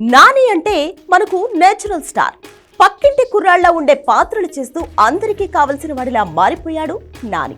నాని అంటే మనకు natural star. పక్కింటి కుర్రాళ్ళ ఉండే పాత్రలు చేస్తూ అందరికీ కావలసిన వాడిలా మారిపోయాడు నాని.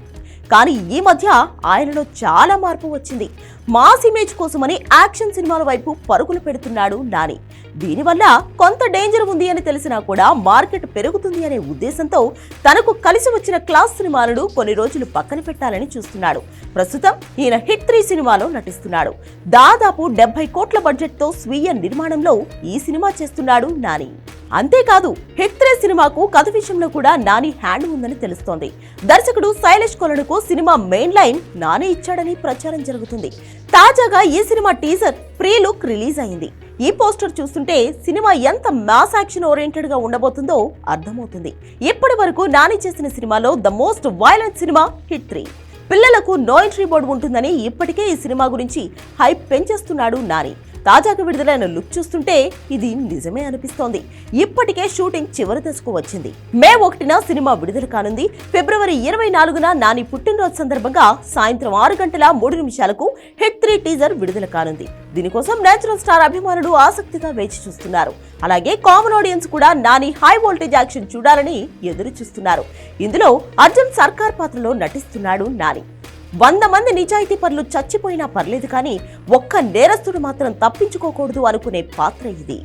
కానీ ఈ మధ్య ఆయనలో చాలా మార్పు వచ్చింది. మాస్ ఇమేజ్ కోసమని యాక్షన్ సినిమాల వైపు పరుగులు పెడుతున్నాడు నాని. దీనివల్ల కొంత డేంజర్ ఉంది అని తెలిసినా కూడా మార్కెట్ పెరుగుతుంది అనే ఉద్దేశంతో తనకు కలిసి వచ్చిన క్లాస్ సినిమాలను కొన్ని రోజులు పక్కన పెట్టాలని చూస్తున్నాడు. ప్రస్తుతం ఈయన హిట్ త్రీ సినిమాలో నటిస్తున్నాడు. దాదాపు డెబ్బై కోట్ల బడ్జెట్తో స్వీయ నిర్మాణంలో ఈ సినిమా చేస్తున్నాడు నాని. అంతేకాదు హిట్ సినిమాకు కథ విషయంలో కూడా నాని హ్యాండ్ ఉందని తెలుస్తోంది. దర్శకుడు శైలేష్ కొలనుకు సినిమా మెయిన్ లైన్ నాని ఇచ్చాడని ప్రచారం జరుగుతుంది. తాజాగా ఈ cinema teaser pre look release అయింది. ఈ పోస్టర్ చూస్తుంటే సినిమా ఎంత మాస్ యాక్షన్ ఓరియంటెడ్గా ఉండబోతుందో అర్థమవుతుంది. ఇప్పటి వరకు నాని చేసిన సినిమాలో the most violent cinema hit three. పిల్లలకు నో ఎంట్రీ బోర్డు ఉంటుందని ఇప్పటికే ఈ సినిమా గురించి హైప్ పెంచేస్తున్నాడు నాని. తాజాగా విడుదలైన లుక్ చూస్తుంటే ఇది నిజమే అనిపిస్తోంది. ఇప్పటికే షూటింగ్ చివరి దశకు వచ్చింది. మే ఒకటిన సినిమా విడుదల కానుంది. ఫిబ్రవరి ఇరవై నాలుగున నాని పుట్టినరోజు సందర్భంగా సాయంత్రం ఆరు గంటల మూడు నిమిషాలకు హిట్ త్రీ టీజర్ విడుదల కానుంది. దీనికోసం నేచురల్ స్టార్ అభిమానులు ఆసక్తిగా వేచి చూస్తున్నారు. అలాగే కామన్ ఆడియన్స్ కూడా నాని హై వోల్టేజ్ యాక్షన్ చూడాలని ఎదురు చూస్తున్నారు ఇందులో అర్జున్ సర్కార్ పాత్రలో నటిస్తున్నాడు నాని. వంద మంది నిజాయితీ పనులు చచ్చిపోయినా పర్లేదు కానీ ఒక్క నేరస్తుడు మాత్రం తప్పించుకోకూడదు అనుకునే పాత్ర ఇది.